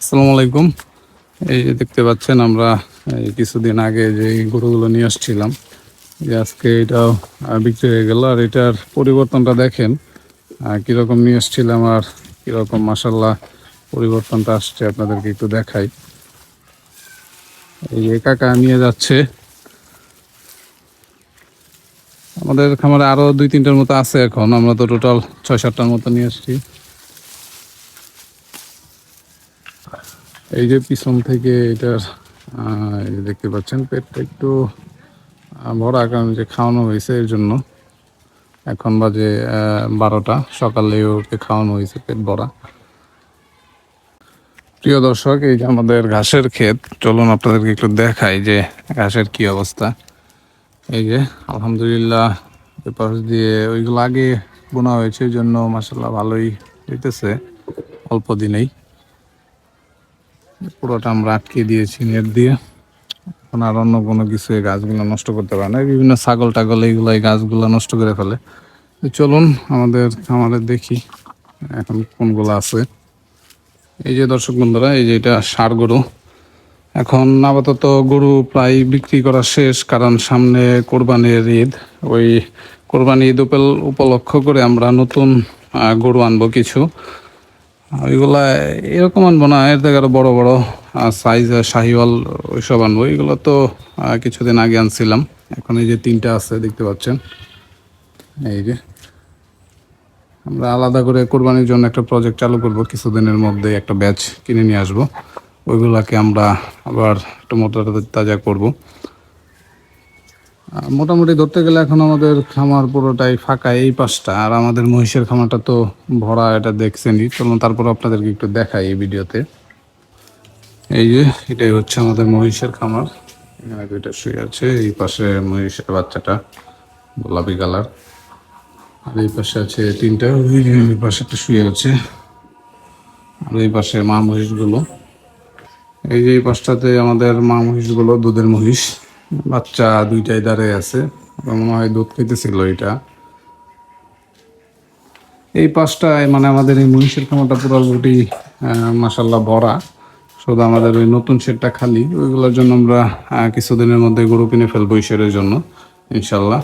আসসালামু আলাইকুম। এই যে দেখতে পাচ্ছেন, আমরা কিছুদিন আগে যে গরুগুলো নিয়ে আসছিলাম, যে আজকে এটাও বিক্রি হয়ে গেল। আর এটার পরিবর্তনটা দেখেন কীরকম নিয়ে আসছিলাম আর কীরকম মাসাল্লাহ পরিবর্তনটা আসছে আপনাদেরকে একটু দেখাই। এই যে কাকা নিয়ে যাচ্ছে। আমাদের খামারে আরও দুই তিনটার মতো আছে এখন। আমরা তো টোটাল ছয় সাতটার মতো নিয়ে আসছি। এই যে পিছন থেকে এটার দেখতে পাচ্ছেন, পেটটা একটু ভরা, কারণ যে খাওয়ানো হয়েছে এর জন্য। এখন বাজে বারোটা, সকালে ওকে খাওয়ানো হয়েছে, পেট ভরা। প্রিয় দর্শক, এই যে আমাদের ঘাসের ক্ষেত, চলুন আপনাদেরকে একটু দেখাই যে ঘাসের কি অবস্থা। এই যে, আলহামদুলিল্লাহ পেপার দিয়ে ওইগুলো আগে বোনা হয়েছে জন্য মাসাল্লাহ ভালোই হইতেছে, অল্প দিনেই। পুরোটা আমরা আটকে দিয়েছি নেট দিয়ে। এখন আর অন্য কোনো কিছু এই গাছগুলো নষ্ট করতে পারে না। বিভিন্ন ছাগল টাগল, এইগুলো এই গাছগুলো নষ্ট করে ফেলে। চলুন আমাদের খামারে দেখি এখন কোনগুলো আছে। এই যে দর্শক বন্ধুরা, এই যে এটা ষাড় গরু। এখন আপাতত গরু প্রায় বিক্রি করা শেষ, কারণ সামনে কোরবানির ঈদ। ওই কোরবানি ঈদ উপল- উপলক্ষ করে আমরা নতুন গরু আনব কিছু। ওইগুলা এরকম আনব না, এর থেকে আরও বড় বড় সাইজ শাহিওয়াল ওইসব আনব। এগুলো তো কিছুদিন আগে আনছিলাম। এখন এই যে তিনটা আছে, দেখতে পাচ্ছেন। এই যে আমরা আলাদা করে কোরবানির জন্য একটা প্রজেক্ট চালু করব। কিছুদিনের মধ্যে একটা ব্যাচ কিনে নিয়ে আসব। ওইগুলাকে আমরা আবার একটু মোটা তাজা করব। মোটামুটি ধরতে গেলে এখন আমাদের খামার পুরোটাই ফাঁকা এই পাশটা। আর আমাদের মহিষের খামারটা তো ভরা, এটা দেখছেনই। চলুন তারপর আপনাদেরকে একটু দেখাই এই ভিডিওতে। এই যে, এটাই হচ্ছে আমাদের মহিষের খামার। এখানে দুইটা শুয়ে আছে, এই পাশে মহিষের বাচ্চাটা, গোলাপি কালার। আর এই পাশে আছে তিনটা ওই পাশে একটা শুয়ে আছে। আর এই পাশে মা মহিষগুলো। এই যে, এই পাশটাতে আমাদের মা মহিষগুলো, দুধের মহিষ। বাচ্চা দুইটাই দাঁড়িয়ে আছে মনে হয় দুধ খেতেছিল এটা। এই পাঁচটায় মানে আমাদের এই মহিষের খামারটা পুরোপুরি মাসাল্লাহ ভরা। শুধু আমাদের ওই নতুন শেডটা খালি, ওইগুলোর জন্য আমরা কিছুদিনের মধ্যে গরু কিনে ফেলব ঈশ্বরের জন্য ইনশাল্লাহ